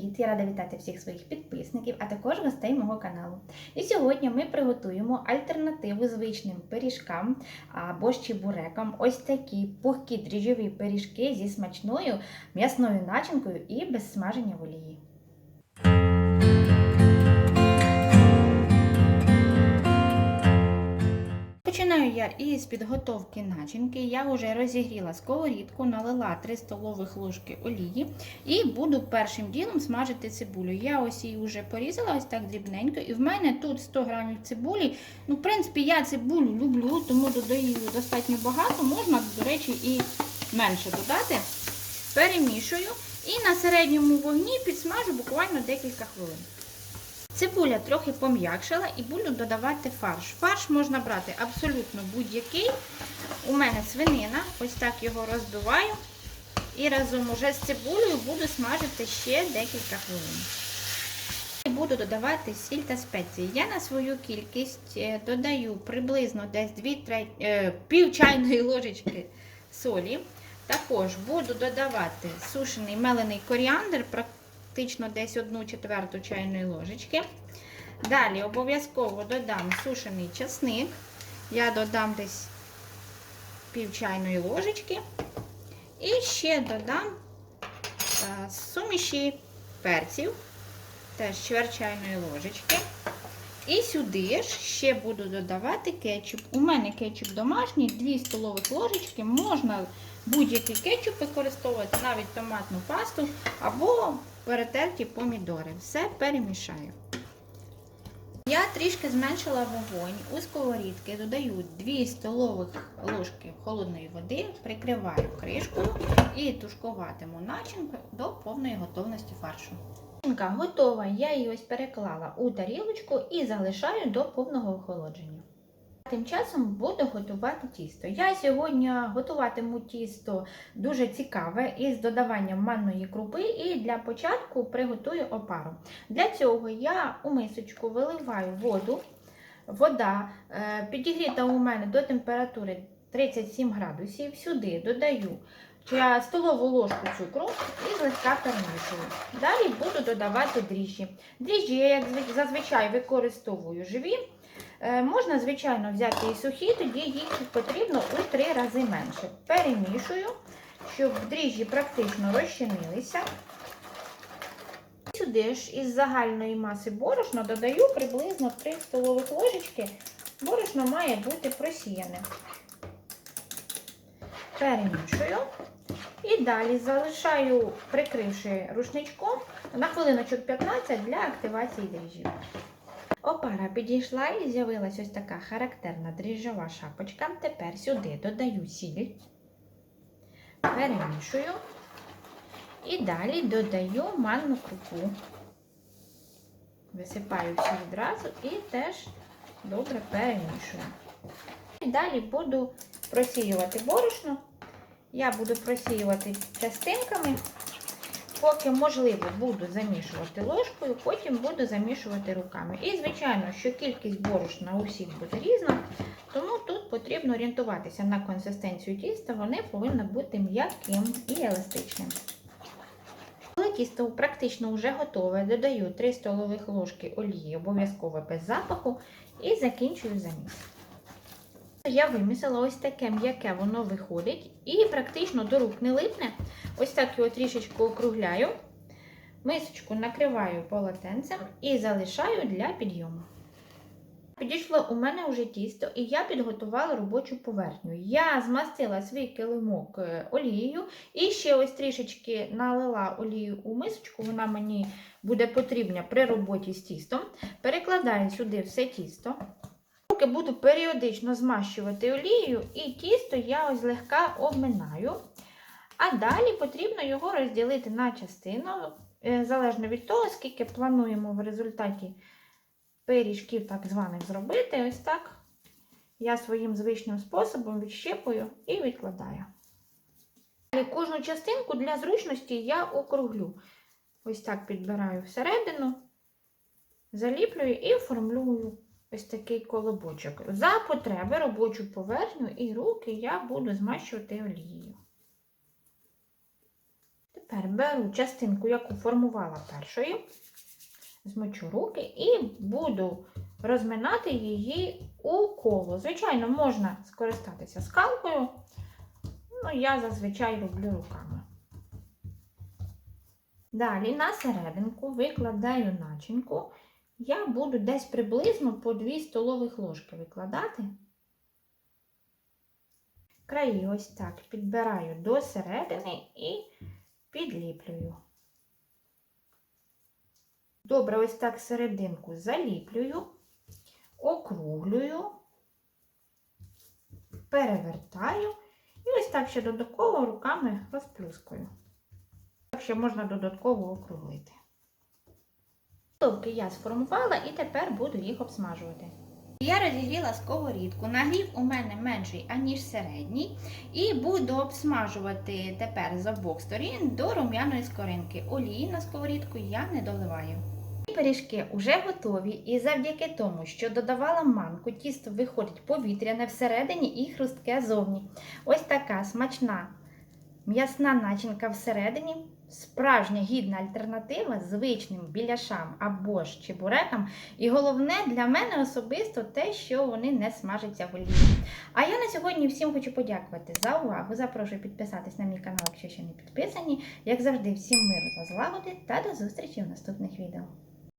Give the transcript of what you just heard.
привіт! Я рада вітати всіх своїх підписників, а також гостей мого каналу. І сьогодні ми приготуємо альтернативу звичним пиріжкам або ж чебурекам. Ось такі пухкі дріжджові пиріжки зі смачною м'ясною начинкою і без смаження в олії. Починаю я із підготовки начинки. Я вже розігріла сковорідку, налила 3 столових ложки олії і буду першим ділом смажити цибулю. Я ось її вже порізала ось так дрібненько. І в мене тут 100 грамів цибулі. Ну, в принципі, я цибулю люблю, тому додаю достатньо багато. Можна, до речі, і менше додати. Перемішую і на середньому вогні підсмажу буквально декілька хвилин. Цибуля трохи пом'якшила і буду додавати фарш. Фарш можна брати абсолютно будь-який. У мене свинина, ось так його розбиваю. І разом уже з цибулею буду смажити ще декілька хвилин. Буду додавати сіль та спеції. Я на свою кількість е, додаю приблизно десь 2 треть, е, пів чайної ложечки солі. Також буду додавати сушений мелений коріандр, практично десь 1 четверту чайної ложечки. Далі обов'язково додам сушений часник. Я додам десь пів чайної ложечки. І ще додам суміші перців, теж чверть чайної ложечки. І сюди ж ще буду додавати кетчуп. У мене кетчуп домашній, 2 столових ложечки. Можна будь-який кетчуп використовувати, навіть томатну пасту або перетерті помідори. Все перемішаю. Я трішки зменшила вогонь у сковорідки, додаю 2 столових ложки холодної води, прикриваю кришкою і тушкуватиму начинку до повної готовності фаршу. Начинка готова, я її ось переклала у тарілочку і залишаю до повного охолодження. Тим часом буду готувати тісто. Я сьогодні готуватиму тісто дуже цікаве із додаванням манної крупи, і для початку приготую опару. Для цього я у мисочку виливаю воду. Вода е, підігріта у мене до температури 37 градусів. Сюди додаю столову ложку цукру і злегка перемішую. Далі буду додавати дріжджі. Дріжджі я, як зазвичай, використовую живі. Е, Можна, звичайно, взяти і сухі, тоді їх потрібно у три рази менше. Перемішую, щоб дріжджі практично розчинилися. Сюди ж із загальної маси борошна додаю приблизно 3 столових ложечки. Борошно має бути просіяне. Перемішую. І далі залишаю, прикривши рушничком на хвилиночок 15 для активації дріжджів. Опара підійшла і з'явилась ось така характерна дріжджова шапочка. Тепер сюди додаю сіль, перемішую і далі додаю манну крупу. Висипаю всю відразу і теж добре перемішую. І далі буду просіювати борошно. Я буду просіювати частинками. Поки можливо, буду замішувати ложкою, потім буду замішувати руками. І, звичайно, що кількість борошна у всіх буде різна, тому тут потрібно орієнтуватися на консистенцію тіста, вони повинні бути м'яким і еластичним. Коли тісто практично вже готове, додаю 3 столових ложки олії, обов'язково без запаху, і закінчую заміс. Я вимісила ось таке м'яке воно виходить і практично до рук не липне. Ось так його трішечки округляю, мисочку накриваю полотенцем і залишаю для підйому. Підійшло у мене вже тісто, і я підготувала робочу поверхню. Я змастила свій килимок е, олією і ще ось трішечки налила олію у мисочку, вона мені буде потрібна при роботі з тістом. Перекладаю сюди все тісто. Руки буду періодично змащувати олією, і тісто я ось злегка обминаю. А далі потрібно його розділити на частину, е, залежно від того, скільки плануємо в результаті пиріжків так званих зробити. Ось так я своїм звичним способом відщепую і відкладаю. Далі Кожну частинку для зручності я округлю. Ось так підбираю всередину, заліплюю і формлюю ось такий колобочок. За потреби робочу поверхню і руки я буду змащувати олією. Тепер беру частинку, яку формувала першою, змочу руки і буду розминати її у коло. Звичайно, можна скористатися скалкою, ну я зазвичай роблю руками. Далі на серединку викладаю начинку. Я буду десь приблизно по 2 столових ложки викладати. Краї ось так підбираю до середини і підліплюю. Добре, ось так серединку заліплюю, округлюю, перевертаю і ось так ще додатково руками розплюскую. Так ще можна додатково округлити. Головки я сформувала і тепер буду їх обсмажувати. Я розігріла сковорідку, нагрів у мене менший, аніж середній, і буду обсмажувати тепер з обох сторін до рум'яної скоринки. Олії на сковорідку я не доливаю. І Пиріжки вже готові, і завдяки тому, що додавала манку, тісто виходить повітряне всередині і хрустке зовні. Ось така смачна м'ясна начинка всередині. Справжня гідна альтернатива звичним біляшам або ж чебурекам. І головне для мене особисто те, що вони не смажаться в олії. А я на сьогодні всім хочу подякувати за увагу. Запрошую підписатись на мій канал, якщо ще не підписані. Як завжди, всім миру та злагоди та до зустрічі в наступних відео.